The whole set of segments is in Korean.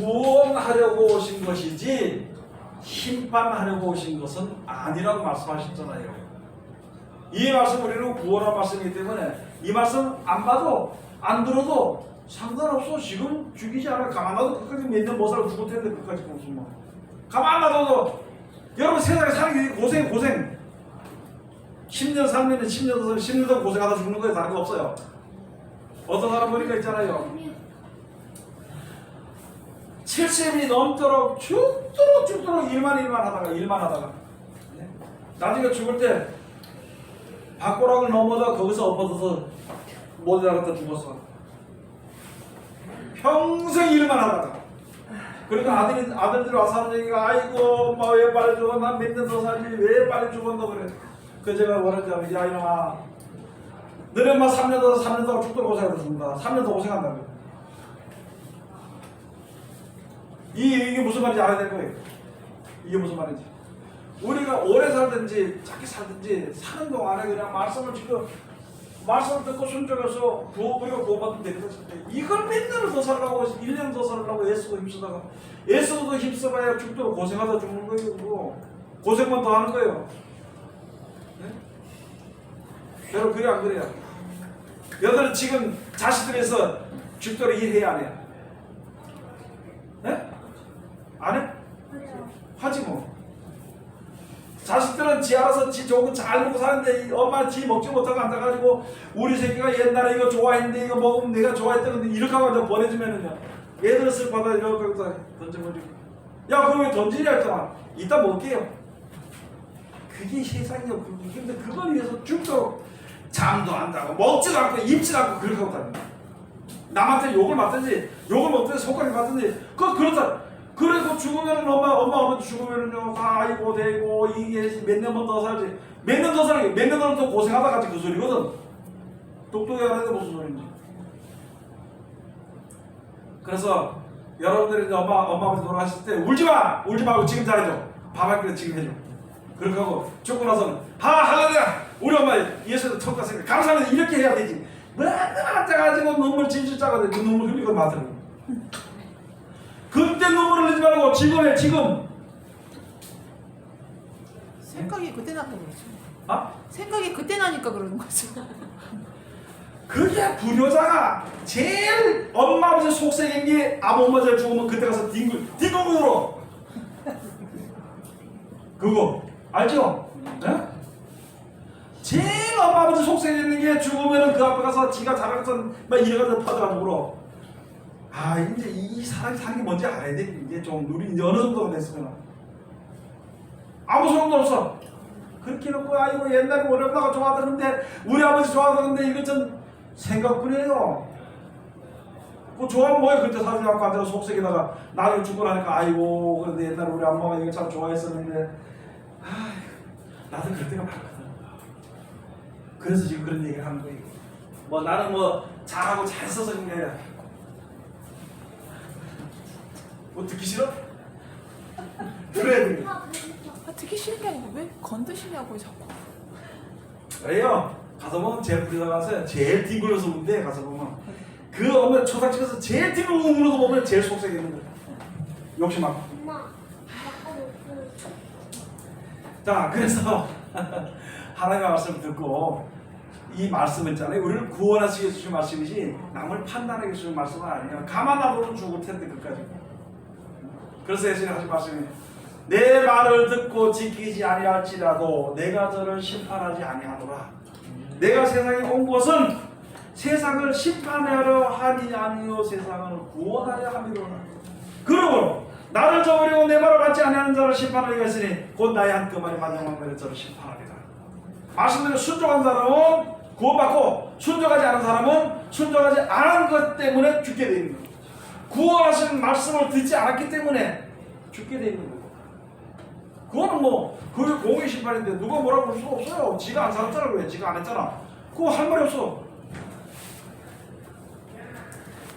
구원하려고 오신 것이지 심판하려고 오신 것은 아니라고 말씀하셨잖아요. 이 말씀 우리는 구원한 말씀이기 때문에 이 말씀 안 봐도 안 들어도 상관없어. 지금 죽이지 않아. 가만 놔도 끝까지 몇년 못 살아 죽을 텐데 끝까지 무슨 뭐. 가만 놔둬도 여러분 세상에 사는 게 고생 고생. 10년 살면 10년 더 10년 더 고생하다 죽는 거에 다른 거 없어요. 어떤 사람 보니까 있잖아요. 70이 넘도록 죽도록 죽도록 일만 일만 하다가 일만 하다가. 네? 나중에 죽을 때 밥고락을 넘어져 거기서 엎어져서 못 일어났다 죽었어. 평생 일만 하다가. 그러니까 아들이 아들들이 와서 하는 얘기가 아이고 엄마 왜 빨리 년더 살지. 왜 빨리 죽었노? 그래. 그 제가 뭐라지 야 이놈아. 너네 엄마 3년 더 3년 더 죽도록 고생하다 죽는다. 3년 더 고생한다고 이 이게 무슨 말인지 알아야 될 거예요. 이게 무슨 말인지. 우리가 오래 살든지 작게 살든지 사는 동안에 그냥 말씀을 지금 말씀을 듣고 순종해서 구원 우리가 구원받으면 되거든. 이걸 몇 년을 더 살라고 1년 더 살라고 애쓰고 힘쓰다가 애써도 힘써봐야 죽도록 고생하다 죽는 거예요. 그거. 고생만 더 하는 거예요. 네? 여러분 그래 안 그래요? 여러분 지금 자식들에서 죽도록 일해야 안 해요? 네? 안 해? 하지 뭐. 자식들은 지 알아서 지 좋은 거잘 먹고 사는데 이 엄마 지 먹지 못하고 앉아가지고 우리 새끼가 옛날에 이거 좋아했는데 이거 먹으면 내가 좋아했던 건데 이렇게 하고 이제 보내주면은요. 얘들은 쓱 받아 이렇게 던져버리고. 야 그거 왜 던지냐 했잖아 이따 먹을게요. 그게 세상이요. 그게. 근데 그걸 위해서 죽도록 잠도 안 자고 먹지도 않고 입지도 않고 그렇게 하고 다닌다. 남한테 욕을 맞든지 욕을 먹든지 손가락 맞든지 그 그렇다 그래서 죽으면은 엄마 엄마 아버지 죽으면은요 아이고 대고 이게 몇 년만 더 살지. 몇 년 더 살게 몇년더 고생하다 같이 그 소리거든. 똑똑히 하는데 무슨 소리인지. 그래서 여러분들이 이제 엄마 엄마 아버지 돌아가실 때 울지 마! 울지 말고 지금 잘해줘. 밥할 때 지금 해줘. 그렇게 하고 죽고 나서는 하 할렐루야! 우리 엄마 예수님 천국 갔으니까 감사합니다. 이렇게 해야 되지. 맨날 앉아가지고 눈물 질질 짜거든 그 눈물 흘리고 마더라고 그때 눈물 흘리지 말고 지금 해 지금 생각이 그때 나서 그렇지. 아 생각이 그때 나니까 그러는 거죠. 그게 불효자가 제일 엄마 아버지 속색인 게 아무 엄마 잘 죽으면 그때 가서 뒹굴 울어 그거 알죠? 네? 제일 엄마 아버지 속색있는 게 죽으면은 그 앞에 가서 지가 자랑선 막 이래가지고 퍼져가지고 울어 아 이제 이 사람이 사는 게 뭔지 알아야 돼. 이제 좀 우리 이제 어느 정도가 됐으면. 아무 소용도 없어. 그렇게 놓고 아이고 옛날에 우리 엄마가 좋아하던데 우리 아버지 좋아하던데 이거 전 생각뿐이에요. 그 좋아하면 뭐야 그때 사진 갖고 앉아서 속색에다가 나중에 죽고 나니까 아이고 그런데 옛날에 우리 엄마가 이거 참 좋아했었는데. 아 나도 그럴 때가 많거든. 그래서 지금 그런 얘기를 하는 거예요. 뭐 나는 뭐 잘하고 잘 써서 그런 게 아니라 뭐 듣기 싫어? 들어야 돼 아, 듣기 싫은 게 아니고 왜 건드시냐고 자꾸. 왜요? 가서 보면 제일 부리다가서 제일 뒹굴어서 운대 가서 보면. 그 어머니 초상집에서 제일 뒹굴고 우는 거 보면 제일 있는 거야. 욕심 많고. 엄마, 자 그래서 하나님의 말씀을 듣고 이 말씀 있잖아요. 우리를 구원하시기 주신 말씀이지 남을 판단하기 주신 말씀은 아니에요. 가만 놔둬도 죽을 텐데 끝까지 그래서 예수님 하신 말씀이 내 말을 듣고 지키지 아니할지라도 내가 저를 심판하지 아니하노라. 내가 세상에 온 것은 세상을 심판하려 함이 아니요 세상을 구원하려 함이로라. 그러므로 나를 저버리고 내 말을 받지 아니하는 자를 심판하리가 있으니 곧 나의 한 끄말이 마지막 날에 저를 심판하리라. 말씀대로 순종한 사람은 구원받고 순종하지 않은 사람은 순종하지 않은 것 때문에 죽게 되어 있는 거예요 구원하신 말씀을 듣지 않았기 때문에 죽게 되어 있는 거예요 그거는 뭐 그게 공의 심판인데 누가 뭐라고 할 수가 없어요 지가 안 살았잖아 왜 지가 안 했잖아 그거 할 말이 없어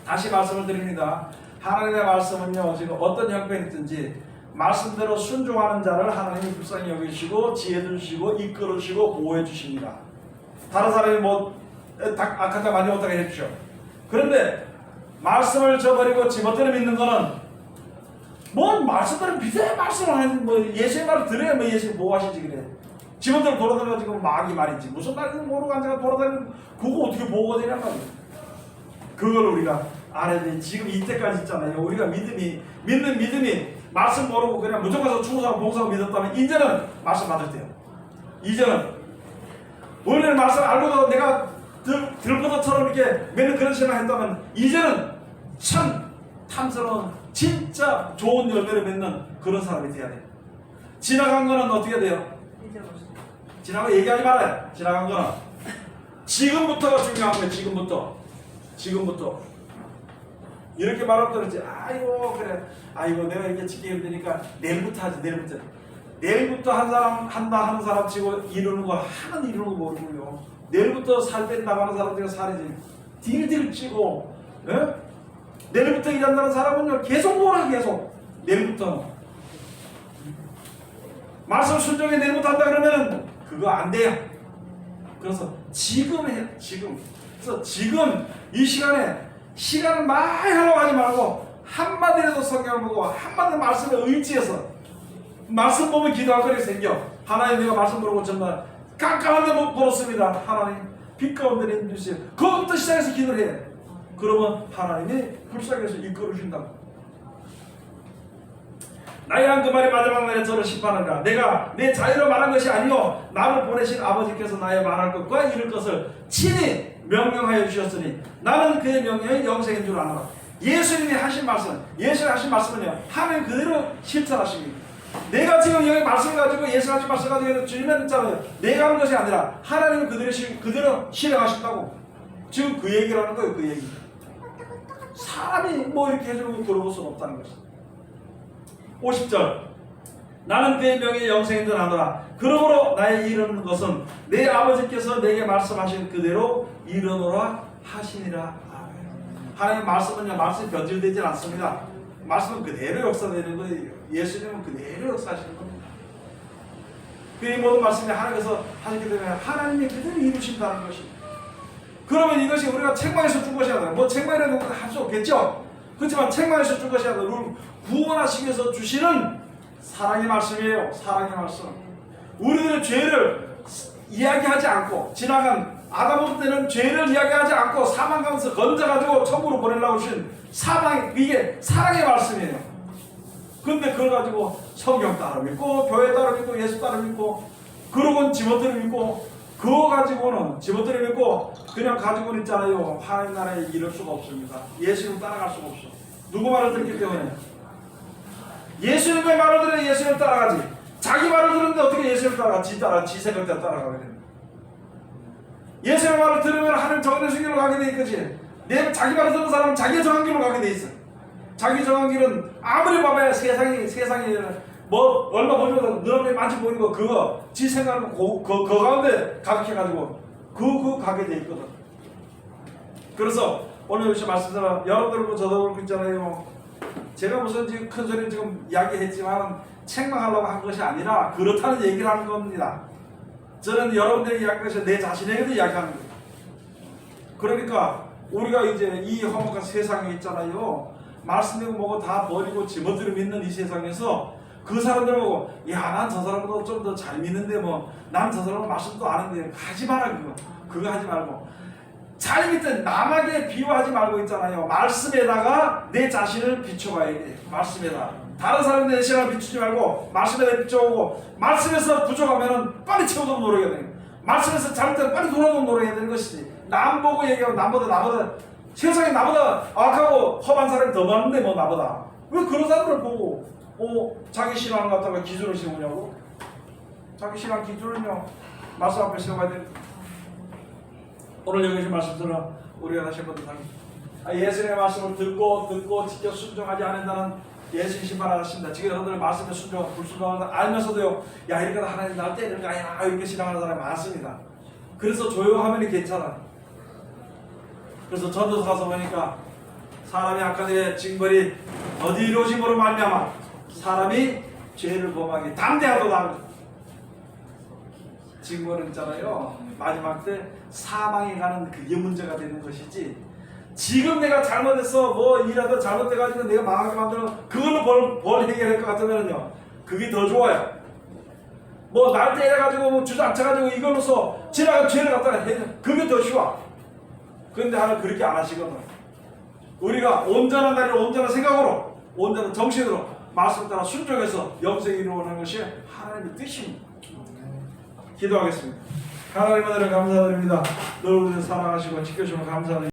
다시 말씀을 드립니다. 하나님의 말씀은요, 지금 어떤 형편이든지 말씀대로 순종하는 자를 하나님이 불쌍히 여기시고 지혜 주시고 이끌으시고 보호해 주십니다. 다른 사람이 뭐 악한 자 많이 못하게 해주죠. 그런데 말씀을 저버리고 지멋대로 믿는 거는 뭔 말씀들은 비슷한 말씀을 하는 뭐 예수의 말을 들어야 뭐 예수님 보호하시지 그래. 집안들 돌아다니고 지금 막이 말이지 무슨 말인지 모르고 앉아가 돌아다니는 그거 어떻게 보호가 되냔 말이야. 그걸 우리가 알아야 돼. 지금 이때까지 있잖아요. 우리가 믿음이 믿는 믿음이 말씀 모르고 그냥 무조건 가서 충성하고 봉사하고 믿었다면 이제는 말씀 받을 때요. 이제는 원래는 말씀 알고도 내가 들, 들보다처럼 이렇게 매는 그런 신앙 했다면 이제는 참 탐스러운 진짜 좋은 열매를 맺는 그런 사람이 돼야 돼. 지나간 거는 어떻게 돼요? 지나간 거 얘기하지 말아요. 지나간 거는 지금부터가 중요한 거예요. 지금부터. 지금부터. 이렇게 말하면 그러지. 아이고 그래. 아이고 내가 이렇게 지기 힘드니까 내일부터 하지. 내일부터. 내일부터 한 사람 한다 하는 사람 치고 이루는 거 하나는 이루는 거 모르고요. 내일부터 살 뺀다고 하는 사람들이 살이지. 딜딜 찌고. 예? 내일부터 일한다는 사람은요 계속 놀아 계속. 내일부터. 말씀 순종에 내일부터 한다 그러면은 그거 안 돼요. 그래서 지금 해 지금. 그래서 지금 이 시간에 시간을 많이 하려고 하지 말고 한마디라도 성경을 보고 한마디 말씀에 의지해서 말씀 보면 기도할 거리 생겨. 하나님 내가 말씀 모르고 정말 깜깜한데 못 물었습니다. 하나님 빛 가운데 내주세요. 그것부터 시작해서 기도를 해. 그러면 하나님이 불쌍해서 이끌어 주신다고. 나의 한그 말이 마지막 날에 저를 심판하리라. 내가 내 자유로 말한 것이 아니요 나를 보내신 아버지께서 나의 말할 것과 이룰 것을 친히 명령하여 주셨으니 나는 그의 명령이 영생인 줄 아노라. 예수님이 하신 말씀, 예수님이 하신 말씀은요 하나님 그대로 실천하십니다. 내가 지금 여기 말씀 가지고 예수 하신 말씀 가지고 주님은 있잖아요. 내가 한 것이 아니라 하나님은 그대로 실, 그대로 실행하신다고. 지금 그 얘기를 하는 거예요. 그 얘기. 사람이 뭐 이렇게 해주고 들어볼 수는 없다는 것이. 50절. 나는 그의 명예 영생인 줄 아노라. 그러므로 나의 이르는 것은 내 아버지께서 내게 말씀하신 그대로 이르노라 하시니라. 하나님 말씀은요 말씀이 변질되지 않습니다. 말씀은 그대로 역사되는 거예요. 예수님은 그대로 역사하시는 겁니다. 그이 모든 말씀이 하나님께서 하시기 때문에 하나님이 그대로 이루신다는 것이 그러면 이것이 우리가 책망에서 준 것이 아니라 뭐 책망이라는 것도 할수 없겠죠 그렇지만 책망에서 준 것이 아니라 우리를 구원하시기 위해서 주시는 사랑의 말씀이에요. 사랑의 말씀. 우리들의 죄를 이야기하지 않고 지나간 아담 때는 죄를 이야기하지 않고 사망 가면서 건져가지고 천국으로 보내려고 주신 사망 이게 사랑의 말씀이에요. 근데 그걸 가지고 성경 따라 믿고 교회 따라 믿고 예수 따라 믿고 그러고는 지멋대로 믿고 그거 가지고는 믿고 그냥 가지고는 있잖아요. 하나님 나라에 이를 수가 없습니다. 예수님 따라갈 수가 없어. 누구 말을 듣기 때문에 예수님의 말을 들으면 예수님을 따라가지. 자기 말을 들었는데 어떻게 예수님을 따라가? 지 따라, 지 생각대로 따라가게 됩니다. 예수님의 말을 들으면 하나님 정해진 길로 가게 돼 있거지. 내 자기 말을 듣는 사람은 자기의 정한 길로 가게 돼 있어. 자기 정한 길은 아무리 봐봐야 세상이 세상이 뭐 얼마 보면 너네 많지 보이는 거 그거 지 생각은 그, 그, 그 가운데 가득해가지고 그, 그 가게 돼 있거든. 그래서 오늘 여기서 말씀드려 여러분들도 저도 그렇고 있잖아요. 제가 무슨 지금 큰 소리 지금 이야기했지만 책망하려고 한 것이 아니라 그렇다는 얘기를 하는 겁니다. 저는 여러분들에게 이야기한 것이 내 자신에게도 이야기하는 거예요. 그러니까 우리가 이제 이 험악한 세상에 있잖아요. 말씀되고 뭐고 다 버리고 지멋대로 믿는 이 세상에서 그 사람들 보고 야난 저 사람보다 좀 더 잘 믿는데 뭐 난 저 사람은 말씀도 아는데 하지 마라 그거 그거 하지 말고 잘 믿든 남에게 비유하지 말고 있잖아요. 말씀에다가 내 자신을 비춰봐야 돼. 말씀에다. 다른 사람들 내 신앙을 비추지 말고 말씀에다 비춰오고 말씀에서 부족하면은 빨리 채우도록 노력해야 돼. 말씀에서 잘못되면 빨리 돌아오도록 노력해야 되는 것이지. 남 보고 얘기하고 남보다 나보다 세상에 나보다 악하고 험한 사람이 더 많은데 뭐 나보다 왜 그런 사람들을 보고 어 자기 신앙을 갖다가 기준을 세우냐고? 자기 신앙 기준은요 말씀 앞에 세워야 돼. 오늘 여기서 말씀 들어 우리가 다시 한번 당 아, 예수님의 말씀을 듣고 듣고 지켜 순종하지 않는다는 예수님 심판하십니다. 지금 여러분들 말씀에 순종 불순종하는 알면서도요. 야 이렇게 하나님 날 때리는 거 아니야 이렇게 신앙하는 사람이 많습니다. 그래서 조용하면 괜찮아. 그래서 전도서 가서 보니까 사람이 아까 전에 징벌이 어디 이루어짐으로 말미암아 사람이 죄를 범하기 담대하도다. 징벌은 있잖아요. 마지막 때 사망에 가는 그게 문제가 되는 것이지 지금 내가 잘못했어 뭐 일하다 잘못돼가지고 내가 망하게 만들어 그걸로 벌, 벌 해결할 것 같으면요 그게 더 좋아요 뭐 날 때려가지고 뭐 주저앉혀가지고 이걸로서 지나가 죄를 갖다가 해 그게 더 쉬워 그런데 하나 그렇게 안 하시거든 우리가 온전한 날을 온전한 생각으로 온전한 정신으로 말씀 따라 순종해서 영생이 이루어가는 것이 하나님의 뜻입니다. 기도하겠습니다. 하나님 아들 감사드립니다. 늘 우리를 사랑하시고 지켜주면 감사드립니다